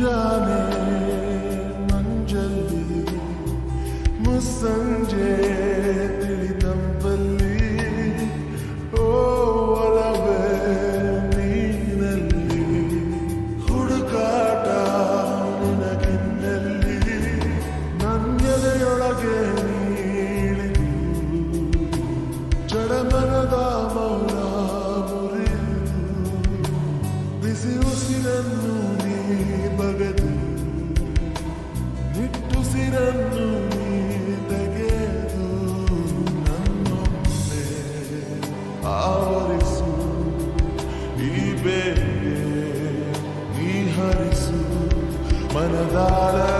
நெஞ்சாலே மஞ்சள்ளி முசஞ்சே ತಿಳಿದಂಬಲ್ಲಿ ಓ ಒಳವೆ ನೀನಲ್ಲಿ ಹುಡುಕಾಟ ನಿನಗಿನ್ನಲ್ಲಿ ನನ್ನೆಲೆಯೊಳಗೆ ನೀಳಿದು ಜಡಮನದ ಆವರಿಸು ನೀ ಹರಿಸು ಮನದಾರ